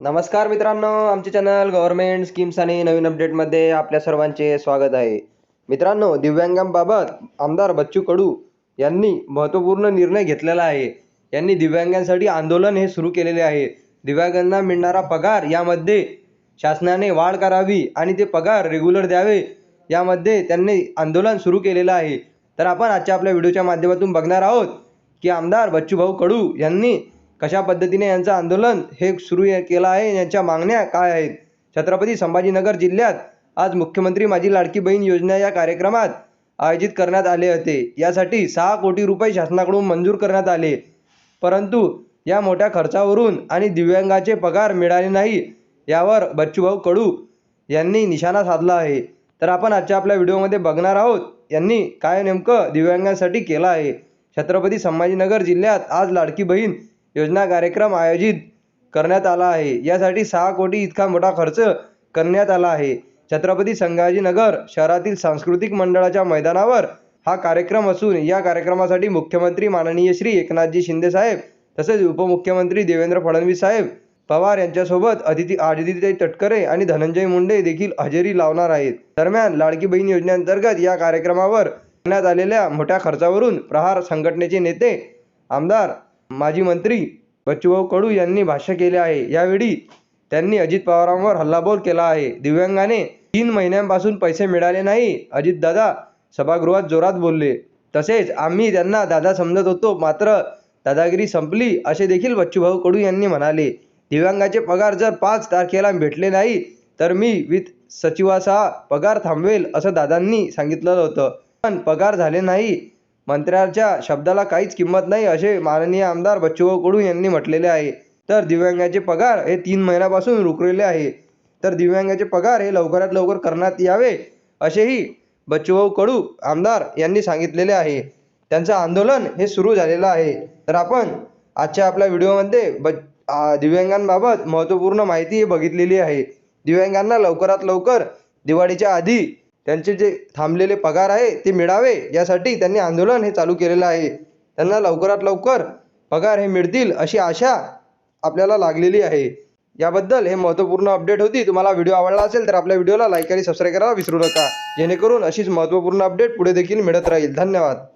नमस्कार मित्रांनो आमचे चॅनल गव्हर्नमेंट स्कीम्स आणि नवीन अपडेटमध्ये आपल्या सर्वांचे स्वागत आहे. मित्रांनो दिव्यांगांबाबत आमदार बच्चू कडू यांनी महत्त्वपूर्ण निर्णय घेतलेला आहे. यांनी दिव्यांगांसाठी आंदोलन हे सुरू केलेले आहे. दिव्यांगांना मिळणारा पगार यामध्ये शासनाने वाढ करावी आणि ते पगार रेग्युलर द्यावे यामध्ये त्यांनी आंदोलन सुरू केलेलं आहे. तर आपण आजच्या आपल्या व्हिडिओच्या माध्यमातून बघणार आहोत की आमदार बच्चूभाऊ कडू यांनी कशा पद्धतीने यांचं आंदोलन हे सुरू केलं आहे यांच्या मागण्या काय आहेत? छत्रपती संभाजीनगर जिल्ह्यात आज मुख्यमंत्री माझी लाडकी बहीण योजना या कार्यक्रमात आयोजित करण्यात आले होते. यासाठी सहा कोटी रुपये शासनाकडून मंजूर करण्यात आले. परंतु या मोठ्या खर्चावरून आणि दिव्यांगाचे पगार मिळाले नाही यावर बच्चूभाऊ कडू यांनी निशाणा साधला आहे. तर आपण आजच्या आपल्या व्हिडिओमध्ये बघणार आहोत यांनी काय नेमकं दिव्यांगांसाठी केलं आहे. छत्रपती संभाजीनगर जिल्ह्यात आज लाडकी बहीण योजना कार्यक्रम आयोजित करण्यात आला आहे. यासाठी सहा कोटी इतका मोठा खर्च करण्यात आला आहे. छत्रपती संभाजीनगर शहरातील सांस्कृतिक मंडळाच्या मैदानावर हा कार्यक्रम असून या कार्यक्रमासाठी मुख्यमंत्री माननीय श्री एकनाथजी शिंदे साहेब तसेच उपमुख्यमंत्री देवेंद्र फडणवीस साहेब पवार यांच्यासोबत अदिती आदितीताई तटकरे आणि धनंजय मुंडे देखील हजेरी लावणार आहेत. दरम्यान लाडकी बहीण योजनेअंतर्गत या कार्यक्रमावर करण्यात आलेल्या मोठ्या खर्चावरून प्रहार संघटनेचे नेते आमदार माजी मंत्री बच्चूभाऊ कडू यांनी भाष्य केले आहे. यावेळी त्यांनी अजित पवारांवर हल्लाबोल केला आहे. दिव्यांगाने तीन महिन्यांपासून पैसे मिळाले नाही. अजितदादा सभागृहात जोरात बोलले. तसेच आम्ही त्यांना दादा समजत होतो. मात्र दादागिरी संपली असे देखील बच्चूभाऊ कडू यांनी म्हणाले. दिव्यांगाचे पगार जर पाच तारखेला भेटले नाही तर मी वित्त सचिवासह पगार थांबवेल असं दादांनी सांगितलं होतं. पण पगार झाले नाही. मंत्र्याच्या शब्दाला काहीच किंमत नाही असे माननीय आमदार बच्चूभाऊ कडू यांनी म्हटलेले आहे. तर दिव्यांगाचे पगार हे तीन महिन्यापासून रुकलेले आहे. तर दिव्यांगाचे पगार हे लवकरात लवकर करण्यात यावे असेही बच्चूभाऊ कडू आमदार यांनी सांगितलेले आहे. त्यांचं आंदोलन हे सुरू झालेलं आहे. तर आपण आजच्या आपल्या व्हिडिओमध्ये ब दिव्यांगांबाबत महत्त्वपूर्ण माहिती बघितलेली आहे. दिव्यांगांना लवकरात लवकर दिवाळीच्या आधी त्यांचे जे थांबलेले पगार आहे ते मिळावे. यासाठी त्यांनी आंदोलन हे चालू केलेलं आहे. त्यांना लवकरात लवकर पगार हे मिळतील अशी आशा आपल्याला लागलेली आहे. याबद्दल हे महत्त्वपूर्ण अपडेट होती. तुम्हाला व्हिडिओ आवडला असेल तर आपल्या व्हिडिओला लाईक आणि सबस्क्राईब करायला विसरू नका. जेणेकरून अशीच महत्त्वपूर्ण अपडेट पुढे देखील मिळत राहील. धन्यवाद.